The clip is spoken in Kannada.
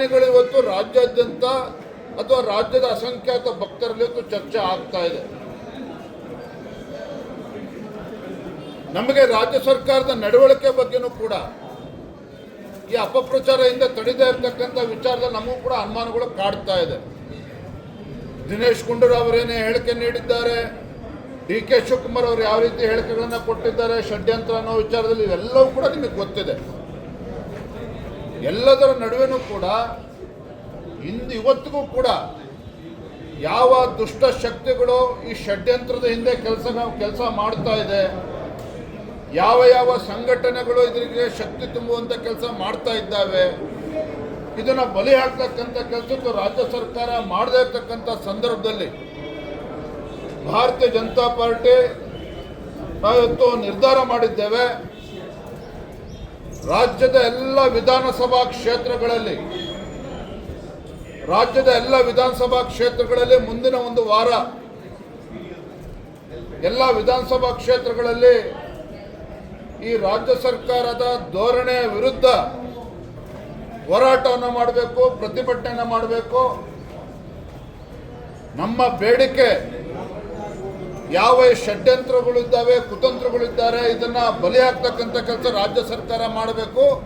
ಅಭಿಮಾನಿಗಳು ಇವತ್ತು ರಾಜ್ಯಾದ್ಯಂತ ಅಥವಾ ರಾಜ್ಯದ ಅಸಂಖ್ಯಾತ ಭಕ್ತರಲ್ಲಿ ಇವತ್ತು ಚರ್ಚೆ ಆಗ್ತಾ ಇದೆ. ನಮಗೆ ರಾಜ್ಯ ಸರ್ಕಾರದ ನಡವಳಿಕೆ ಬಗ್ಗೆನೂ ಕೂಡ ಈ ಅಪಪ್ರಚಾರದಿಂದ ತಡೆದೇ ಇರತಕ್ಕಂಥ ವಿಚಾರದಲ್ಲಿ ನಮಗೂ ಕೂಡ ಅನುಮಾನಗಳು ಕಾಡ್ತಾ ಇದೆ. ದಿನೇಶ್ ಗುಂಡೂರಾವ್ ಅವರೇನೇ ಹೇಳಿಕೆ ನೀಡಿದ್ದಾರೆ, ಡಿ ಕೆ ಶಿವಕುಮಾರ್ ಅವರು ಯಾವ ರೀತಿ ಹೇಳಿಕೆಗಳನ್ನು ಕೊಟ್ಟಿದ್ದಾರೆ, ಷಡ್ಯಂತ್ರ ಅನ್ನೋ ವಿಚಾರದಲ್ಲಿ ಇವೆಲ್ಲವೂ ಕೂಡ ನಿಮಗೆ ಗೊತ್ತಿದೆ. ಎಲ್ಲದರ ನಡುವೆನೂ ಕೂಡ, ಇಂದು ಇವತ್ತಿಗೂ ಕೂಡ ಯಾವ ದುಷ್ಟ ಶಕ್ತಿಗಳು ಈ ಷಡ್ಯಂತ್ರದ ಹಿಂದೆ ಕೆಲಸ ಕೆಲಸ ಮಾಡ್ತಾ ಇದೆ. ಯಾವ ಯಾವ ಸಂಘಟನೆಗಳು ಇದರಿಗೆ ಶಕ್ತಿ ತುಂಬುವಂಥ ಕೆಲಸ ಮಾಡ್ತಾ ಇದ್ದಾವೆ. ಇದನ್ನು ಬಲಿ ಹಾಕ್ತಕ್ಕಂಥ ಕೆಲಸಕ್ಕೂ ರಾಜ್ಯ ಸರ್ಕಾರ ಮಾಡದೇ ಇರತಕ್ಕಂಥ ಸಂದರ್ಭದಲ್ಲಿ ಭಾರತೀಯ ಜನತಾ ಪಾರ್ಟಿ ನಾವಿವತ್ತು ನಿರ್ಧಾರ ಮಾಡಿದ್ದೇವೆ. ರಾಜ್ಯದ ಎಲ್ಲ ವಿಧಾನಸಭಾ ಕ್ಷೇತ್ರಗಳಲ್ಲಿ, ರಾಜ್ಯದ ಎಲ್ಲ ವಿಧಾನಸಭಾ ಕ್ಷೇತ್ರಗಳಲ್ಲಿ ಮುಂದಿನ ಒಂದು ವಾರ, ಎಲ್ಲ ವಿಧಾನಸಭಾ ಕ್ಷೇತ್ರಗಳಲ್ಲಿ ಈ ರಾಜ್ಯ ಸರ್ಕಾರದ ಧೋರಣೆಯ ವಿರುದ್ಧ ಹೋರಾಟವನ್ನು ಮಾಡಬೇಕು, ಪ್ರತಿಭಟನೆಯನ್ನು ಮಾಡಬೇಕು. ನಮ್ಮ ಬೇಡಿಕೆ ಯಾವ ಷಡ್ಯಂತ್ರಗಳಿದ್ದಾವೆ ಕುತಂತ್ರಗಳಿದ್ದಾರೆ ಇದನ್ನ ಬಲಿ ಹಾಕ್ತಕ್ಕಂಥ ಕೆಲಸ ರಾಜ್ಯ ಸರ್ಕಾರ ಮಾಡಬೇಕು.